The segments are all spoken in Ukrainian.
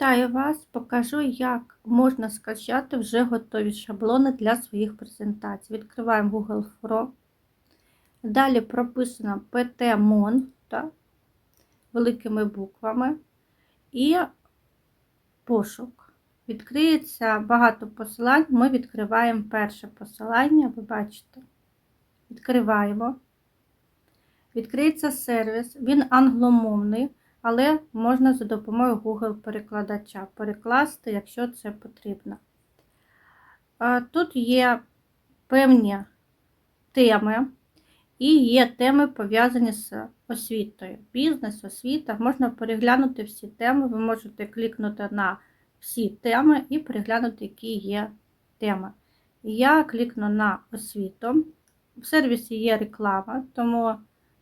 Вітаю вас! Покажу, як можна скачати вже готові шаблони для своїх презентацій. Відкриваємо Google Chrome. Далі прописано PTMON так, великими буквами і пошук. Відкриється багато посилань. Ми відкриваємо перше посилання, ви бачите. Відкриваємо. Відкриється сервіс, він англомовний але можна за допомогою Google-перекладача перекласти, якщо це потрібно. Тут є певні теми, і є теми пов'язані з освітою. Бізнес, освіта. Можна переглянути всі теми, ви можете клікнути на всі теми і переглянути, які є теми. Я клікну на освіту. В сервісі є реклама, тому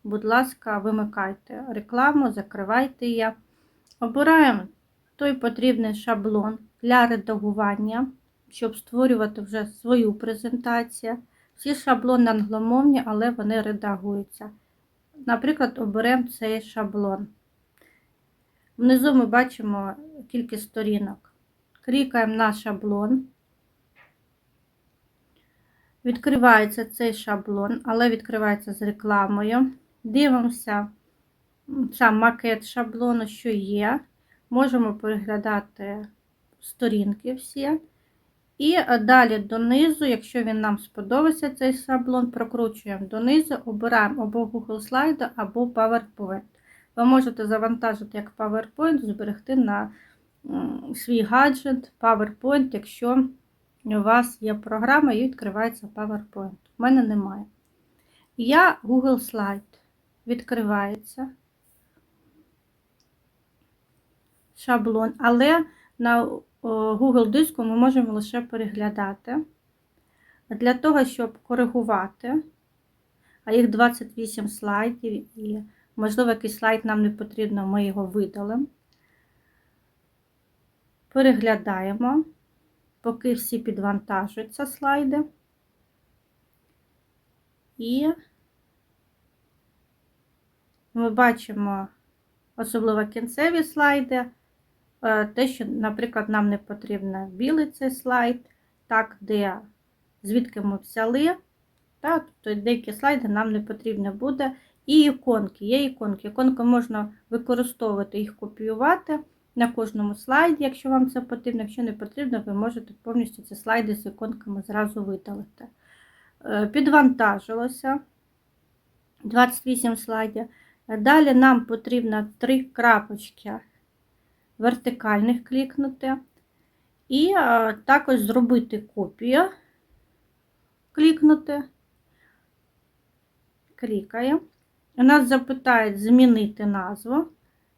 будь ласка, вимикайте рекламу, закривайте її. Обираємо той потрібний шаблон для редагування, щоб створювати вже свою презентацію. Всі шаблони англомовні, але вони редагуються. Наприклад, оберемо цей шаблон. Внизу ми бачимо кількість сторінок. Клікаємо на шаблон. Відкривається цей шаблон, але відкривається з рекламою. Дивимося сам макет шаблону, що є. Можемо переглядати сторінки всі. І далі донизу, якщо він нам сподобався цей шаблон, прокручуємо донизу, обираємо або Google слайди, або PowerPoint. Ви можете завантажити як PowerPoint, зберегти на свій гаджет PowerPoint, якщо у вас є програма і відкривається PowerPoint. У мене немає. Я Google слайд відкривається шаблон, але на Google диску ми можемо лише переглядати. Для того, щоб коригувати, а їх 28 слайдів, і, можливо, якийсь слайд нам не потрібно, ми його видалимо. Переглядаємо, поки всі підвантажуються слайди. І ми бачимо особливо кінцеві слайди, е, те, що, наприклад, нам не потрібно білий цей слайд, так, де звідки ми взяли. Так, тобто деякі слайди нам не потрібно буде. І іконки, є іконки. Іконки можна використовувати, їх копіювати на кожному слайді, якщо вам це потрібно. Якщо не потрібно, ви можете повністю ці слайди з іконками зразу видалити. Е, підвантажилося 28 слайдів. Далі нам потрібно три крапочки вертикальних клікнути. І також зробити копію, клікнути, клікаємо. У нас запитають змінити назву.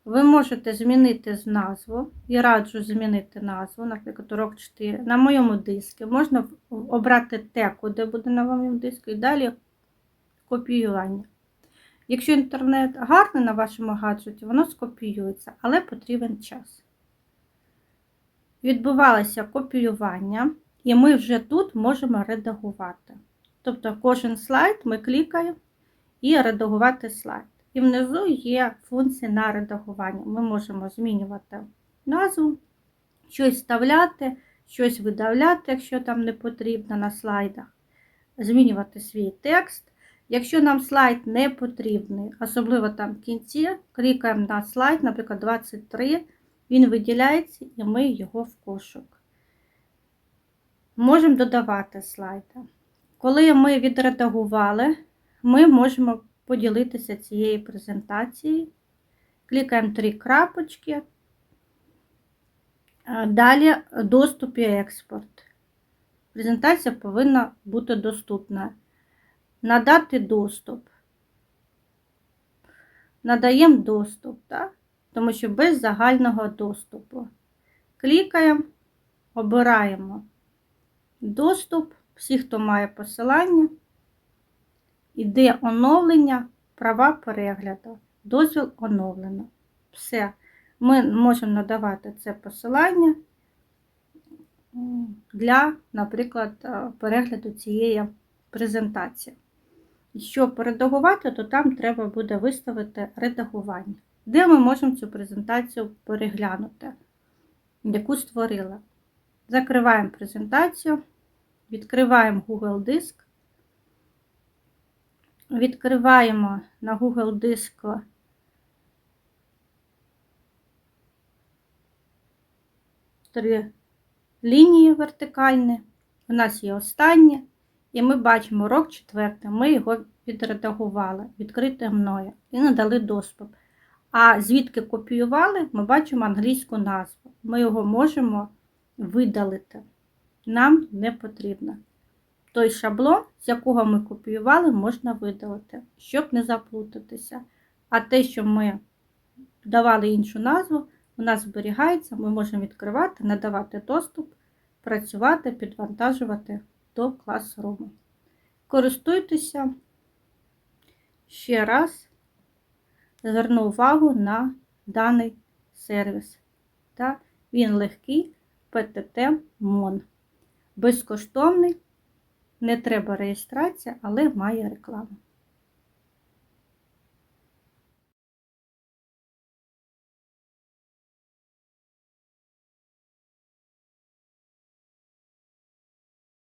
Ви можете змінити назву. Я раджу змінити назву, наприклад, урок 4. На моєму диску. Можна обрати те, куди буде на моєму диску, і далі копіювання. Якщо інтернет гарний на вашому гаджеті, воно скопіюється, але потрібен час. Відбувалося копіювання, і ми вже тут можемо редагувати. Тобто, кожен слайд ми клікаємо і редагувати слайд. І внизу є функція на редагування. Ми можемо змінювати назву, щось вставляти, щось видавляти, якщо там не потрібно на слайдах, змінювати свій текст. Якщо нам слайд не потрібний, особливо там в кінці, клікаємо на слайд, наприклад, 23, він виділяється і ми його в кошик. Можемо додавати слайди. Коли ми відредагували, ми можемо поділитися цією презентацією. Клікаємо три крапочки. Далі доступ і експорт. Презентація повинна бути доступна надати доступ. Надаємо доступ, так? тому що без загального доступу. Клікаємо, обираємо доступ, всі, хто має посилання, іде оновлення, права перегляду, дозвіл оновлено. Все. Ми можемо надавати це посилання для, наприклад, перегляду цієї презентації. Щоб редагувати, то там треба буде виставити редагування, де ми можемо цю презентацію переглянути. яку створила. Закриваємо презентацію, відкриваємо Google Диск, відкриваємо на Google Диску три лінії вертикальні. У нас є останнє, і ми бачимо урок четвертий. Ми його відредагували, відкрите мною і надали доступ. А звідки копіювали, ми бачимо англійську назву. Ми його можемо видалити. Нам не потрібно. Той шаблон, з якого ми копіювали, можна видалити, щоб не заплутатися. А те, що ми давали іншу назву, у нас зберігається, ми можемо відкривати, надавати доступ, працювати, підвантажувати до класруму. Користуйтеся ще раз, зверну увагу на даний сервіс. Та Він легкий PTT МОН. Безкоштовний, не треба реєстрація, але має рекламу.